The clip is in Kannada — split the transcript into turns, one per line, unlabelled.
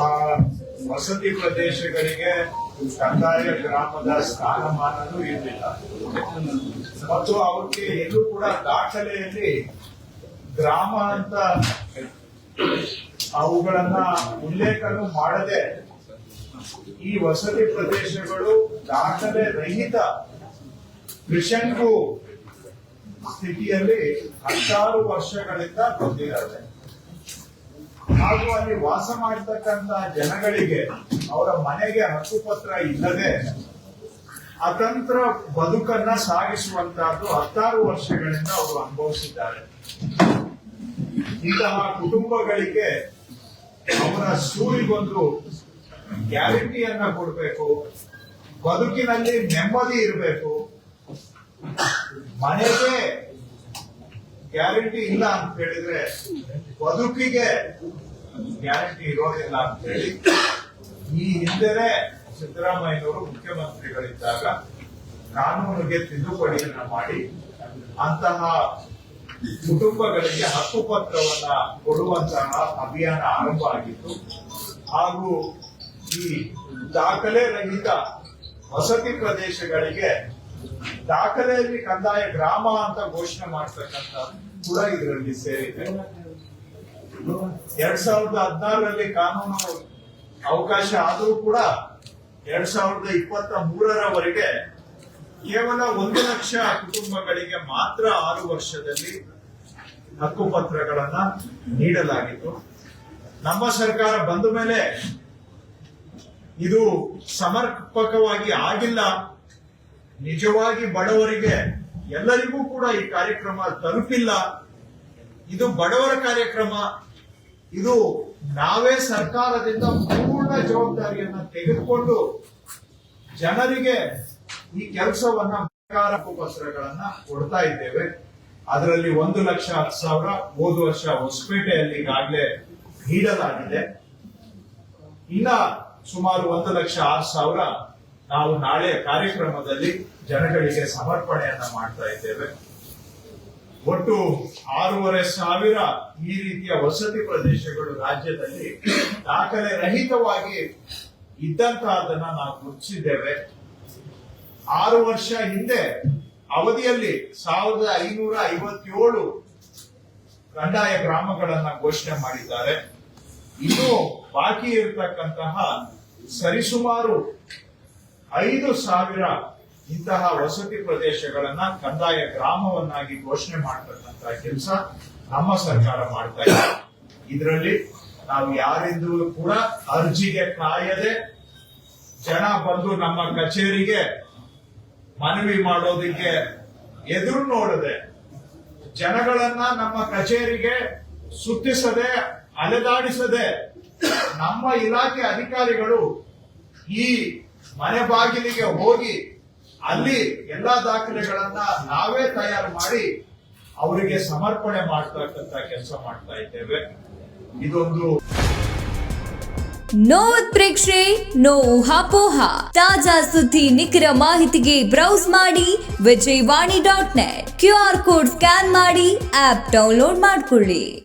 ಆ ವಸತಿ ಪ್ರದೇಶಗಳಿಗೆ ಕಂದಾಯ ಗ್ರಾಮದ ಸ್ಥಾನಮಾನನೂ ಇರಲಿಲ್ಲ. ಮತ್ತು ಅವ್ರಿಗೆ ಇದು ಕೂಡ ದಾಖಲೆಯಲ್ಲಿ ಗ್ರಾಮ ಅಂತ ಅವುಗಳನ್ನ ಉಲ್ಲೇಖನೂ ಮಾಡದೆ ಈ ವಸತಿ ಪ್ರದೇಶಗಳು ದಾಖಲೆ ರಹಿತ ಕೃಷಿಗೂ ಸ್ಥಿತಿಯಲ್ಲಿ ಹತ್ತಾರು ವರ್ಷಗಳಿಂದ ಬಂದಿದ್ದಾರೆ ಹಾಗೂ ಅಲ್ಲಿ ವಾಸ ಮಾಡ್ತಕ್ಕಂತ ಜನಗಳಿಗೆ ಅವರ ಮನೆಗೆ ಹಕ್ಕುಪತ್ರ ಇಲ್ಲದೆ ಅತಂತ್ರ ಬದುಕನ್ನ ಸಾಗಿಸುವಂತಹದ್ದು ಹತ್ತಾರು ವರ್ಷಗಳಿಂದ ಅವರು ಅನುಭವಿಸಿದ್ದಾರೆ. ಇಂತಹ ಕುಟುಂಬಗಳಿಗೆ ಅವರ ಸೂರಿಗೊಂದು ಗ್ಯಾರಂಟಿಯನ್ನ ಕೊಡಬೇಕು, ಬದುಕಿನಲ್ಲಿ ನೆಮ್ಮದಿ ಇರಬೇಕು, ಮನೆಗೆ ಗ್ಯಾರಂಟಿ ಇಲ್ಲ ಅಂತ ಹೇಳಿದ್ರೆ ಬದುಕಿಗೆ ಗ್ಯಾರಂಟಿ ಇರೋದಿಲ್ಲ ಅಂತ ಹೇಳಿ ಈ ಹಿಂದೆನೆ ಸಿದ್ದರಾಮಯ್ಯನವರು ಮುಖ್ಯಮಂತ್ರಿಗಳಿದ್ದಾಗ ಕಾನೂನಿಗೆ ತಿದ್ದುಪಡಿಯನ್ನ ಮಾಡಿ ಅಂತಹ ಕುಟುಂಬಗಳಿಗೆ ಹಕ್ಕುಪತ್ರವನ್ನ ಕೊಡುವಂತಹ ಅಭಿಯಾನ ಆರಂಭ ಆಗಿತ್ತು. ಹಾಗೂ ಈ ದಾಖಲೆ ರಹಿತ ವಸತಿ ಪ್ರದೇಶಗಳಿಗೆ ದಾಖಲೆಯಲ್ಲಿ ಕಂದಾಯ ಗ್ರಾಮ ಅಂತ ಘೋಷಣೆ ಮಾಡ್ತಕ್ಕಂಥ ಕೂಡ ಇದರಲ್ಲಿ ಸೇರಿದೆ ಎರಡ್ ಸಾವಿರದ ಹದಿನಾರರಲ್ಲಿ ಕಾನೂನು ಅವಕಾಶ ಆದರೂ ಕೂಡ ಎರಡ್ ಸಾವಿರದ ಇಪ್ಪತ್ತ ಮೂರರವರೆಗೆ ಕೇವಲ ಒಂದು ಲಕ್ಷ ಕುಟುಂಬಗಳಿಗೆ ಮಾತ್ರ ಆರು ವರ್ಷದಲ್ಲಿ ಹಕ್ಕುಪತ್ರಗಳನ್ನ ನೀಡಲಾಗಿತ್ತು. ನಮ್ಮ ಸರ್ಕಾರ ಬಂದ ಮೇಲೆ ಇದು ಸಮರ್ಪಕವಾಗಿ ಆಗಿಲ್ಲ. ನಿಜವಾಗಿ ಬಡವರಿಗೆ ಎಲ್ಲರಿಗೂ ಕೂಡ ಈ ಕಾರ್ಯಕ್ರಮ ತಲುಪಿಲ್ಲ. ಇದು ಬಡವರ ಕಾರ್ಯಕ್ರಮ. ಇದು ನಾವೇ ಸರ್ಕಾರದಿಂದ ಪೂರ್ಣ ಜವಾಬ್ದಾರಿಯನ್ನ ತೆಗೆದುಕೊಂಡು ಜನರಿಗೆ ಈ ಕೆಲಸವನ್ನ ಪತ್ರಗಳನ್ನ ಕೊಡ್ತಾ ಇದ್ದೇವೆ. ಅದರಲ್ಲಿ ಒಂದು ಲಕ್ಷ ಹತ್ತು ಸಾವಿರ ಹೋದ ವರ್ಷ ಹೊಸಪೇಟೆಯಲ್ಲಿ ಈಗಾಗಲೇ ನೀಡಲಾಗಿದೆ. ಇನ್ನ ಸುಮಾರು ಒಂದು ಲಕ್ಷ ಆರು ಸಾವಿರ ನಾವು ನಾಳೆ ಕಾರ್ಯಕ್ರಮದಲ್ಲಿ ಜನಗಳಿಗೆ ಸಮರ್ಪಣೆಯನ್ನ ಮಾಡ್ತಾ ಇದ್ದೇವೆ. ಒಟ್ಟು ಆರೂವರೆ ಸಾವಿರ ಈ ರೀತಿಯ ವಸತಿ ಪ್ರದೇಶಗಳು ರಾಜ್ಯದಲ್ಲಿ ದಾಖಲೆ ರಹಿತವಾಗಿ ಇದ್ದಂತಹದನ್ನ ನಾವು ಗುರುತಿಸಿದ್ದೇವೆ. ಆರು ವರ್ಷ ಹಿಂದೆ ಅವಧಿಯಲ್ಲಿ ಸಾವಿರದ ಐನೂರ ಐವತ್ತೇಳು ಕಂದಾಯ ಗ್ರಾಮಗಳನ್ನ ಘೋಷಣೆ ಮಾಡಿದ್ದಾರೆ. ಇನ್ನು ಬಾಕಿ ಇರತಕ್ಕಂತಹ ಸರಿಸುಮಾರು ಐದು ಸಾವಿರ ಇಂತಹ ವಸತಿ ಪ್ರದೇಶಗಳನ್ನ ಕಂದಾಯ ಗ್ರಾಮವನ್ನಾಗಿ ಘೋಷಣೆ ಮಾಡತಕ್ಕಂತಹ ಕೆಲಸ ನಮ್ಮ ಸರ್ಕಾರ ಮಾಡ್ತಾ ಇದೆ. ಇದರಲ್ಲಿ ನಾವು ಯಾರಿಂದ ಕೂಡ ಅರ್ಜಿಗೆ ಕಾಯದೆ ಜನ ಬಂದು ನಮ್ಮ ಕಚೇರಿಗೆ ಮನವಿ ಮಾಡೋದಕ್ಕೆ ಎದುರು ನೋಡದೆ ಜನಗಳನ್ನ ನಮ್ಮ ಕಚೇರಿಗೆ ಸುತ್ತಿಸದೆ, ಅಲೆದಾಡಿಸದೆ ನಮ್ಮ ಇಲಾಖೆ ಅಧಿಕಾರಿಗಳು ಈ ಮನೆ ಬಾಗಿಲಿಗೆ ಹೋಗಿ ಅಲ್ಲಿ ಎಲ್ಲಾ ದಾಖಲೆಗಳನ್ನ ನಾವೇ ತಯಾರು ಮಾಡಿ ಅವರಿಗೆ ಸಮರ್ಪಣೆ ಮಾಡ್ತಕ್ಕಂತ ಕೆಲಸ ಮಾಡ್ತಾ ಇದ್ದೇವೆ. ಇದೊಂದು
ನೋ ಉತ್ಪ್ರೇಕ್ಷೆ ನೋ ಊಹಾಪೋಹ ತಾಜಾ ಸುದ್ದಿ ನಿಖರ ಮಾಹಿತಿಗೆ ಬ್ರೌಸ್ ಮಾಡಿ Vijayavani dot net. Q R code scan ಮಾಡಿ ಆಪ್ ಡೌನ್ಲೋಡ್ ಮಾಡಿಕೊಳ್ಳಿ.